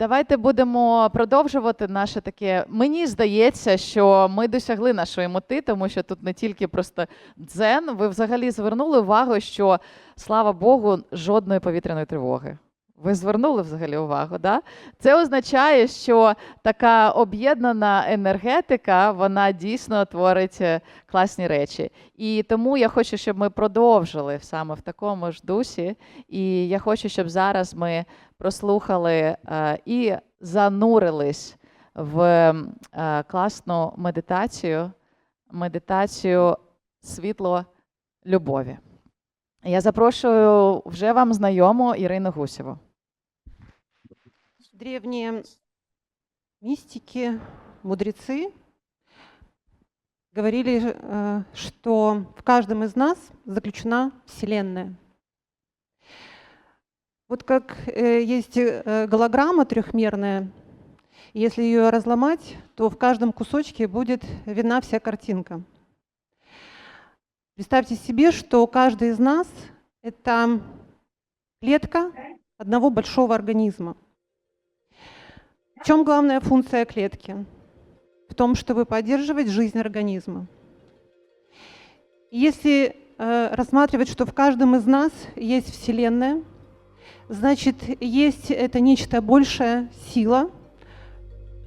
Давайте будемо продовжувати наше таке. Мені здається, що ми досягли нашої мети, тому що тут не тільки просто дзен. Ви взагалі звернули увагу, що слава Богу, жодної повітряної тривоги. Ви звернули взагалі увагу, да? Це означає, що така об'єднана енергетика, вона дійсно творить е, класні речі. І тому я хочу, щоб ми продовжили саме в такому ж дусі. І я хочу, щоб зараз ми прослухали е, і занурились в е, класну медитацію, медитацію світло любові. Я запрошую вже вам знайому Ірину Гусєву. Древние мистики, мудрецы говорили, э, что в каждом из нас заключена Вселенная. Вот как э, есть э, голограмма трехмерная, если ее разломать, то в каждом кусочке будет видна вся картинка. Представьте себе, что каждый из нас — это клетка одного большого организма. В чем главная функция клетки? В том, чтобы поддерживать жизнь организма. Если э, рассматривать, что в каждом из нас есть Вселенная, значит, есть это нечто большая сила,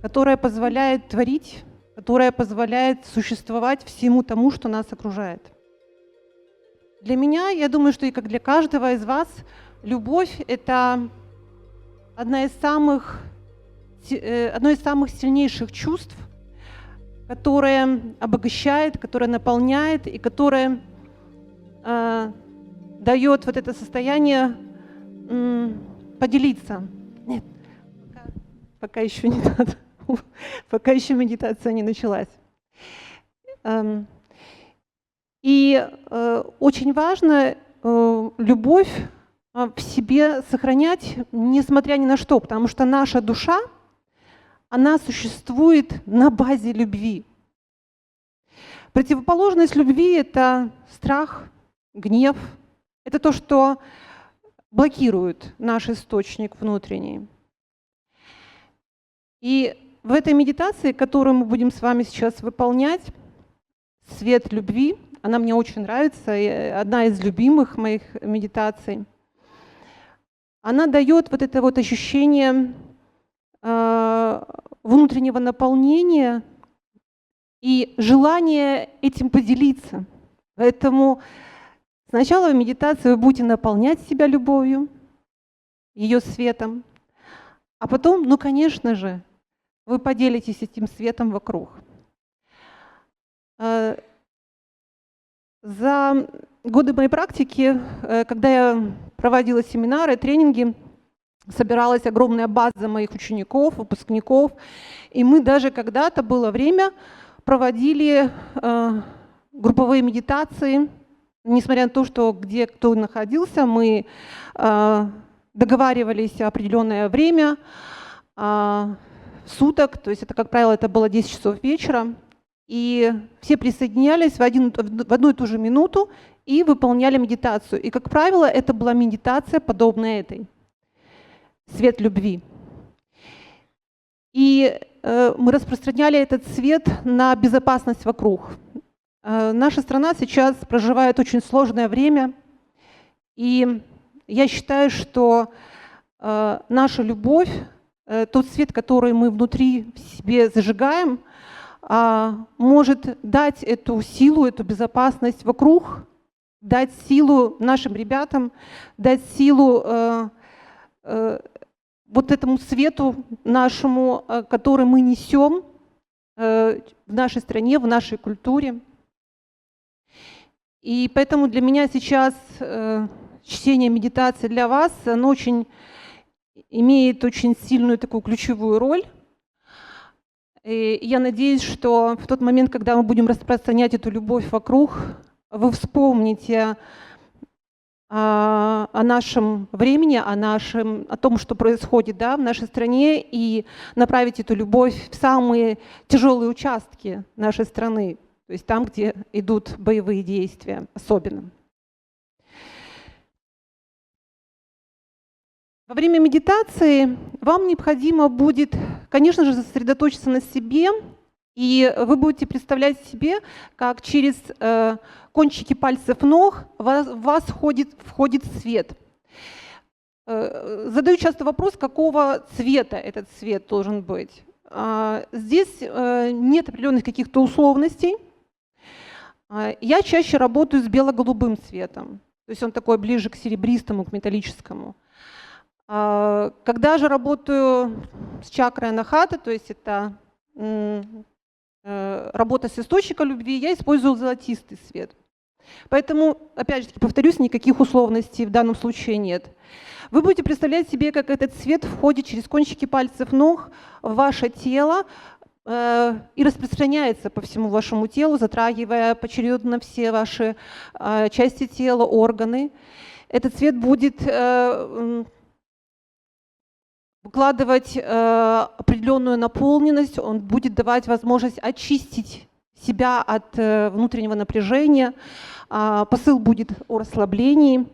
которая позволяет творить, которая позволяет существовать всему тому, что нас окружает. Для меня, я думаю, что и как для каждого из вас, любовь — это одна из самых одно из самых сильнейших чувств, которое обогащает, которое наполняет и которое э, дает вот это состояние м, поделиться. Нет, пока, пока еще не надо, пока еще медитация не началась. Эм, И э, очень важно э, любовь в себе сохранять, несмотря ни на что, потому что наша душа, она существует на базе любви. Противоположность любви — это страх, гнев, это то, что блокирует наш источник внутренний. И в этой медитации, которую мы будем с вами сейчас выполнять, свет любви, она мне очень нравится, одна из любимых моих медитаций — она дает вот это вот ощущение э, внутреннего наполнения и желание этим поделиться. Поэтому сначала в медитации вы будете наполнять себя любовью, ее светом, а потом, ну, конечно же, вы поделитесь этим светом вокруг. Э, За годы моей практики, э, когда я проводила семинары, тренинги, собиралась огромная база моих учеников, выпускников, и мы даже когда-то было время проводили э, групповые медитации, несмотря на то, что где кто находился, мы э, договаривались определенное время а, суток, то есть это, как правило, это было 10 часов вечера, и все присоединялись в, один, в одну и ту же минуту и выполняли медитацию. И, как правило, это была медитация, подобная этой. Свет любви. И э, мы распространяли этот свет на безопасность вокруг. Э, наша страна сейчас проживает очень сложное время, и я считаю, что э, наша любовь, тот свет, который мы внутри в себе зажигаем, а, может дать эту силу, эту безопасность вокруг, дать силу нашим ребятам, дать силу вот этому свету нашему, э, который мы несем э, в нашей стране, в нашей культуре. И поэтому для меня сейчас э, чтение медитации для вас, оно очень имеет очень сильную такую ключевую роль. И я надеюсь, что в тот момент, когда мы будем распространять эту любовь вокруг, вы вспомните о нашем времени, о, нашем, о том, что происходит да, в нашей стране, и направить эту любовь в самые тяжелые участки нашей страны, то есть там, где идут боевые действия особенно. Во время медитации вам необходимо будет, конечно же, сосредоточиться на себе, и вы будете представлять себе, как через э, кончики пальцев ног в вас, входит, входит свет. Э, Задаю часто вопрос, какого цвета этот свет должен быть. А, Здесь э, нет определенных каких-то условностей. А, Я чаще работаю с бело-голубым цветом, то есть он такой ближе к серебристому, к металлическому. А, Когда же работаю с чакрой анахата, то есть это э, работа с источником любви, я использую золотистый свет. Поэтому, опять же таки, повторюсь, никаких условностей в данном случае нет. Вы будете представлять себе, как этот свет входит через кончики пальцев ног в ваше тело э, и распространяется по всему вашему телу, затрагивая поочередно все ваши э, части тела, органы. Этот свет будет э, м, вкладывать э, определенную наполненность, он будет давать возможность очистить себя от э, внутреннего напряжения, а, посыл будет о расслаблении.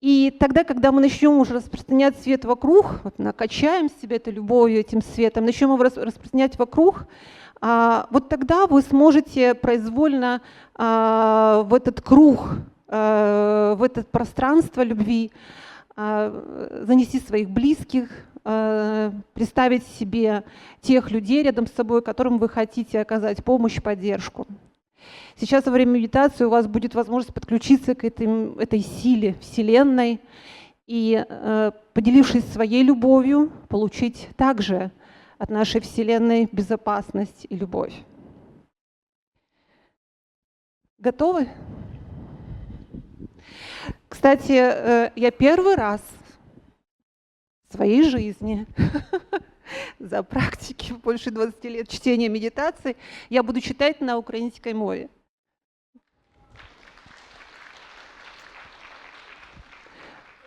И тогда, когда мы начнем уже распространять свет вокруг, вот накачаем себя этой любовью, этим светом, начнем его рас- распространять вокруг, а, вот тогда вы сможете произвольно а, в этот круг, а, в это пространство любви занести своих близких, а, представить себе тех людей рядом с собой, которым вы хотите оказать помощь, поддержку. Сейчас во время медитации у вас будет возможность подключиться к этой, этой силе Вселенной и, э, поделившись своей любовью, получить также от нашей Вселенной безопасность и любовь. Готовы? Кстати, э, я первый раз в своей жизни за практики больше 20 лет чтения медитации я буду читать на украинской мове.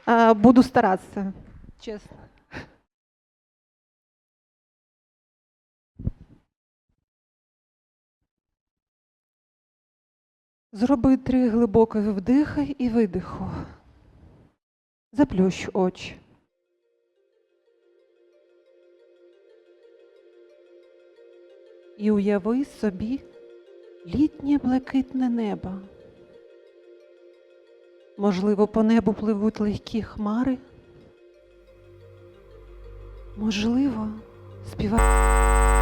А, Буду стараться, честно. Зроби три глибоких вдихи і видиху. Заплющ очі. І уяви собі літнє блакитне небо. Можливо, по небу пливуть легкі хмари. Можливо, співає.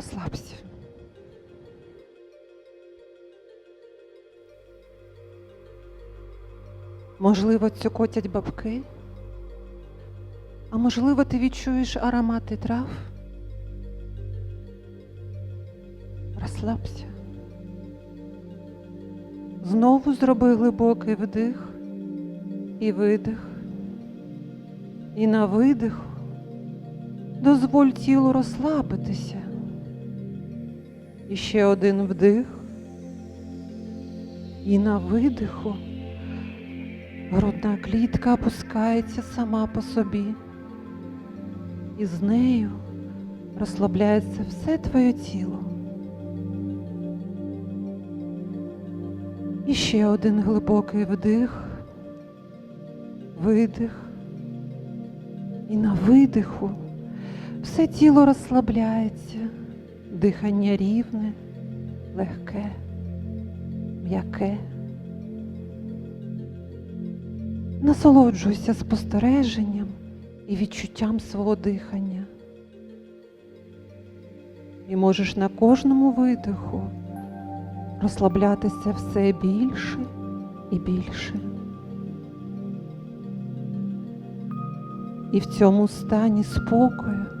Розслабся. Можливо, цьокотять бабки. А можливо, ти відчуєш аромати трав? Розслабся. Знову зроби глибокий вдих і видих. І на видиху дозволь тілу розслабитися. І ще один вдих. І на видиху грудна клітка опускається сама по собі. І з нею розслабляється все твоє тіло. І ще один глибокий вдих, видих. І на видиху все тіло розслабляється, дихання рівне, легке, м'яке. Насолоджуйся спостереженням і відчуттям свого дихання. І можеш на кожному видиху розслаблятися все більше і більше. І в цьому стані спокою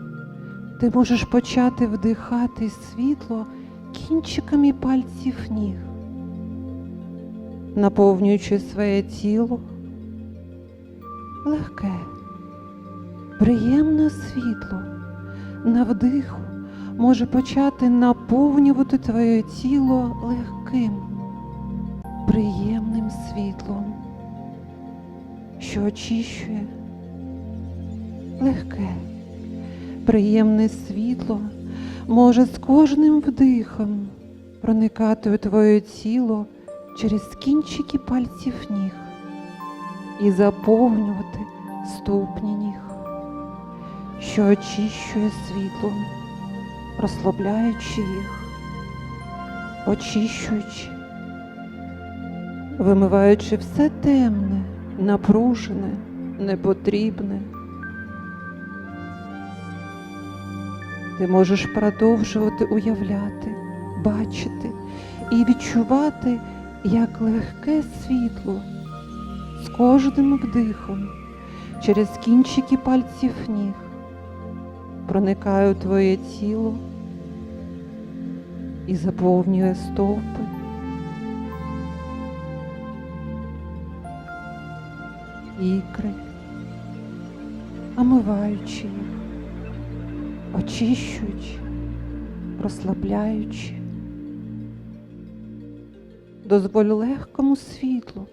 ти можеш почати вдихати світло кінчиками пальців ніг, наповнюючи своє тіло. Легке, приємне світло на вдиху може почати наповнювати твоє тіло легким, приємним світлом, що очищує легке, приємне світло може з кожним вдихом проникати у твоє тіло через кінчики пальців ніг і заповнювати ступні ніг, що очищує світлом, розслабляючи їх, очищуючи, вимиваючи все темне, напружене, непотрібне. Ти можеш продовжувати уявляти, бачити і відчувати, як легке світло з кожним вдихом через кінчики пальців ніг проникає у твоє тіло і заповнює стовпи. Ікри, омиваючи їх, очищуючи, розслабляючи. Дозволь легкому світлу,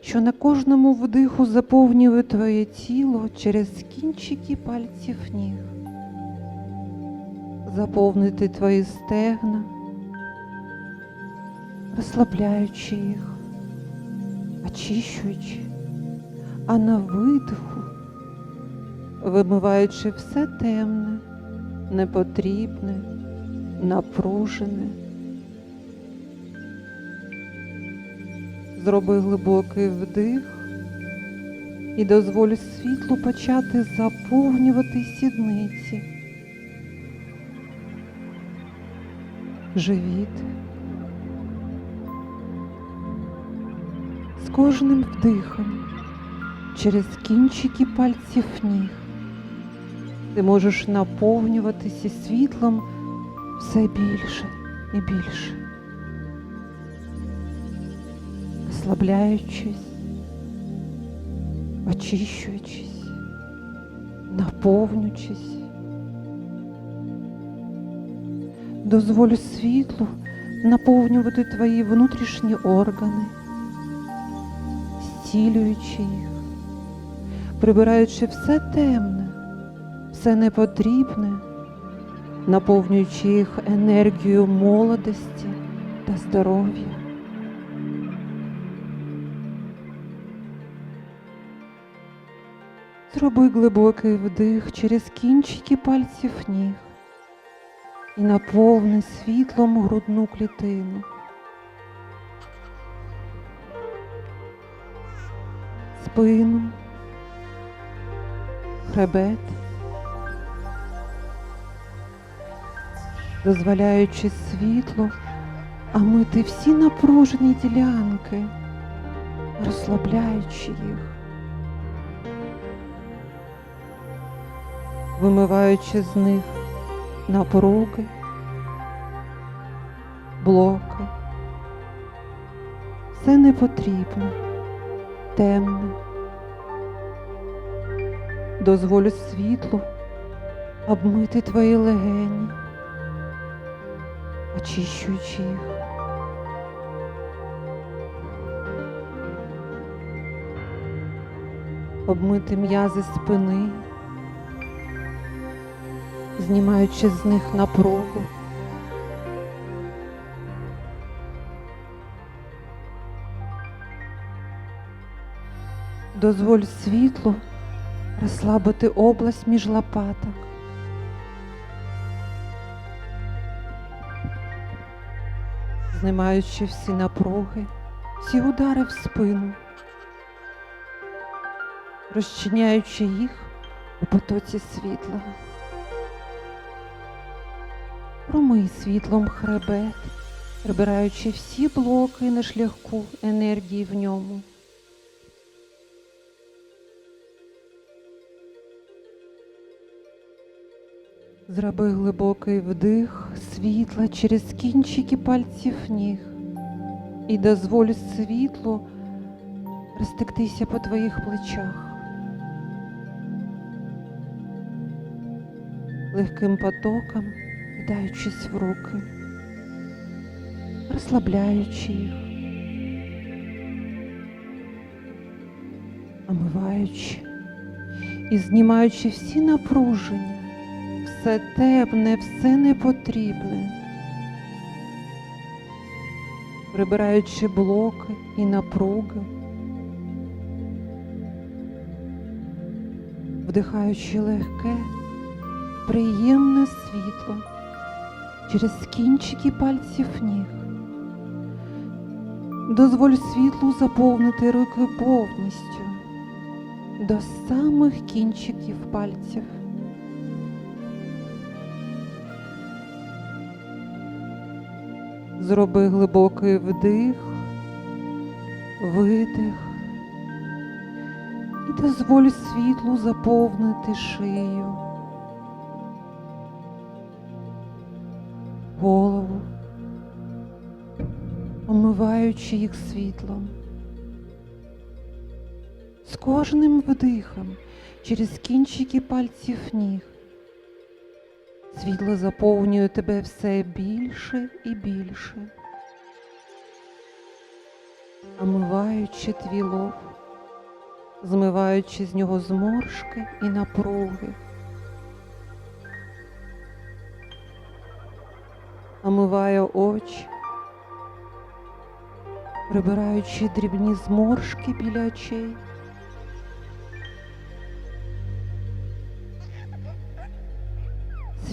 що на кожному вдиху заповнює твоє тіло через кінчики пальців ніг, заповнити твої стегна, розслабляючи їх, очищуючи, а на видиху, вимиваючи все темне, непотрібне, напружене. Зроби глибокий вдих і дозволь світлу почати заповнювати сідниці, живіт. З кожним вдихом через кінчики пальців ніг ти можеш наповнюватися світлом все більше і більше. розслабляючись, очищуючись, наповнюючись. Дозволь світлу наповнювати твої внутрішні органи, зцілюючи їх, прибираючи все темне, все непотрібне, наповнюючи їх енергією молодості та здоров'я. Зроби глибокий вдих через кінчики пальців ніг і наповни світлом грудну клітину. Спину, хребет, дозволяючи світлу омити всі напружені ділянки, розслабляючи їх. вимиваючи з них напруги, блоки. Все непотрібне, темне. Дозволю світлу обмити твої легені, очищуючи їх. Обмити м'язи спини знімаючи з них напругу. Дозволь світлу розслабити область між лопаток. Знімаючи всі напруги, всі удари в спину, розчиняючи їх у потоці світла. Промий світлом хребет, прибираючи всі блоки на шляху енергії в ньому. Зроби глибокий вдих світла через кінчики пальців ніг і дозволь світлу розтектися по твоїх плечах. Легким потоком вдаючись в руки, розслабляючи їх, омиваючи і знімаючи всі напруження, все темне, все непотрібне. прибираючи блоки і напруги, вдихаючи легке, приємне світло через кінчики пальців ніг. Дозволь світлу заповнити руки повністю до самих кінчиків пальців. Зроби глибокий вдих, видих. І дозволь світлу заповнити шию, голову, омиваючи їх світлом. З кожним вдихом через кінчики пальців ніг Світло заповнює тебе все більше і більше, омиваючи твій лоб, змиваючи з нього зморшки і напруги, омиває очі, прибираючи дрібні зморшки біля очей.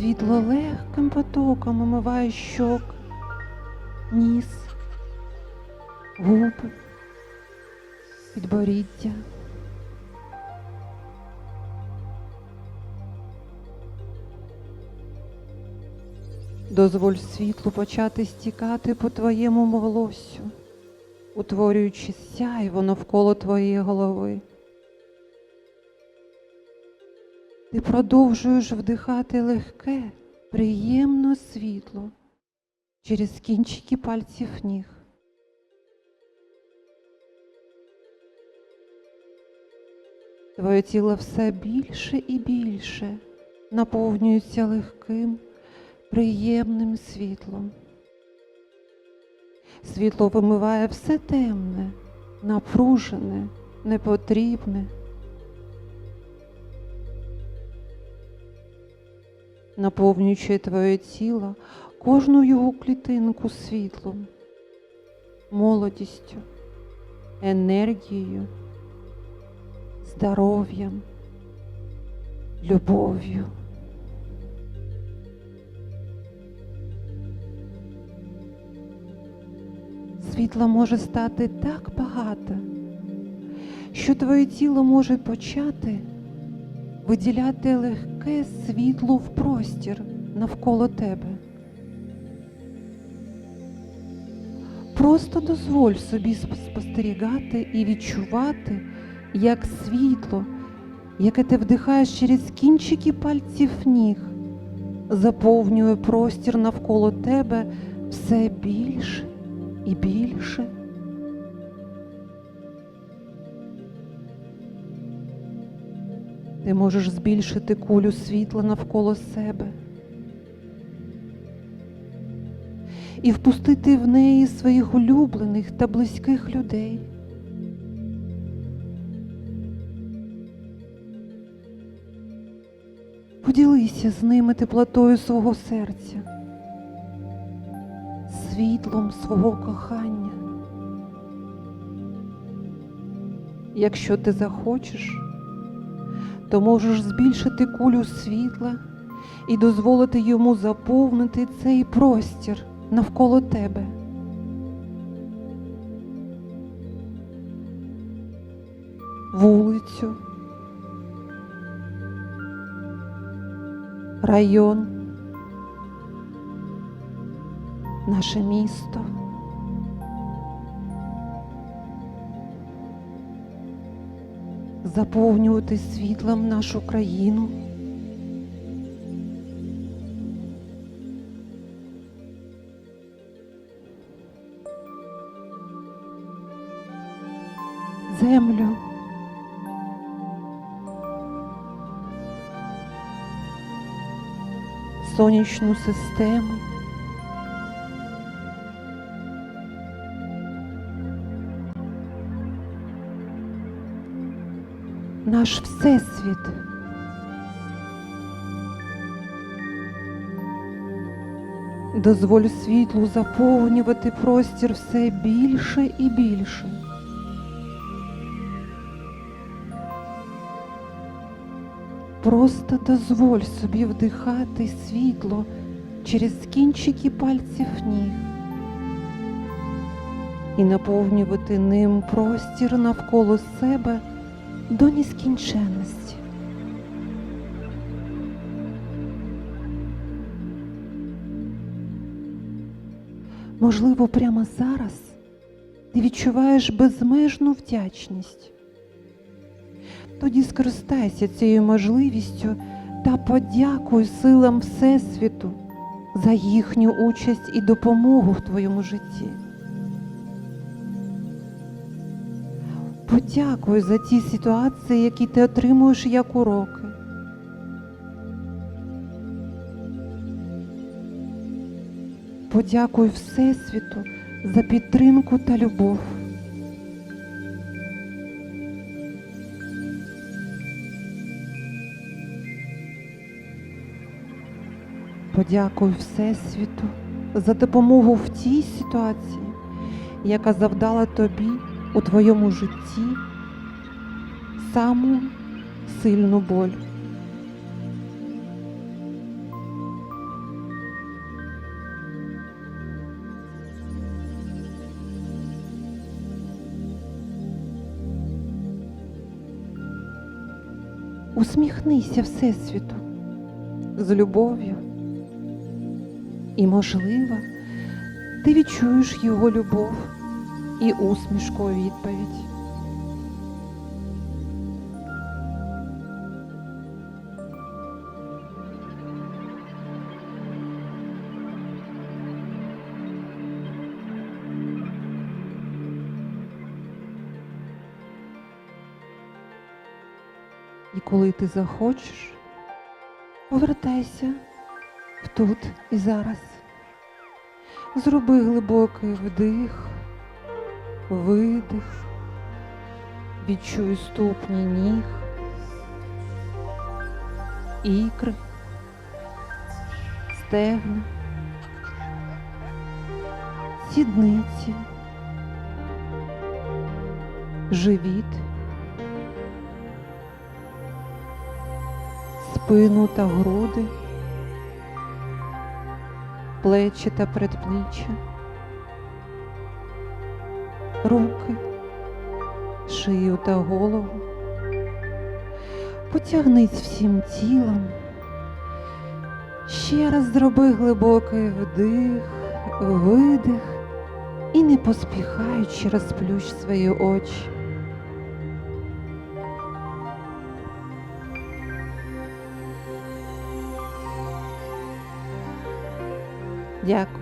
Світло легким потоком омиває щок, ніс, губи, підборіддя. Дозволь світлу почати стікати по твоєму волоссю, утворюючи сяйво навколо твоєї голови. Ти продовжуєш вдихати легке, приємне світло через кінчики пальців ніг. Твоє тіло все більше і більше наповнюється легким, приємним світлом. Світло вимиває все темне, напружене, непотрібне. Наповнюючи твоє тіло, кожну його клітинку світлом, молодістю, енергією, здоров'ям, любов'ю. Світла може стати так багато, що твоє тіло може почати виділяти легке світло в простір навколо тебе. Просто дозволь собі спостерігати і відчувати, як світло, яке ти вдихаєш через кінчики пальців ніг, заповнює простір навколо тебе все більше і більше. Ти можеш збільшити кулю світла навколо себе і впустити в неї своїх улюблених та близьких людей. Поділися з ними теплотою свого серця, світлом свого кохання. Якщо ти захочеш, то можеш збільшити кулю світла і дозволити йому заповнити цей простір навколо тебе. Вулицю, район, наше місто. Заповнювати світлом нашу країну. Землю. Сонячну систему. Наш Всесвіт. Дозволь світлу заповнювати простір все більше і більше. Просто дозволь собі вдихати світло через кінчики пальців ніг і наповнювати ним простір навколо себе до нескінченності. Можливо, прямо зараз ти відчуваєш безмежну вдячність. Тоді скористайся цією можливістю та подякуй силам Всесвіту за їхню участь і допомогу в твоєму житті. Подякуй за ті ситуації, які ти отримуєш як уроки. Подякуй Всесвіту за підтримку та любов. Подякуй Всесвіту за допомогу в тій ситуації, яка завдала тобі у твоєму житті саму сильну боль. Усміхнися Всесвіту з любов'ю. І, можливо, ти відчуєш його любов і усмішку у відповідь. І коли ти захочеш, повертайся тут і зараз. Зроби глибокий вдих, видих, відчуй ступні ніг, ікри, стегна, сідниці, живіт, спину та груди плечі та предпліччя, руки, шию та голову. Потягнись всім тілом. Ще раз зроби глибокий вдих, видих і не поспіхаючи розплющ свої очі. Дякую.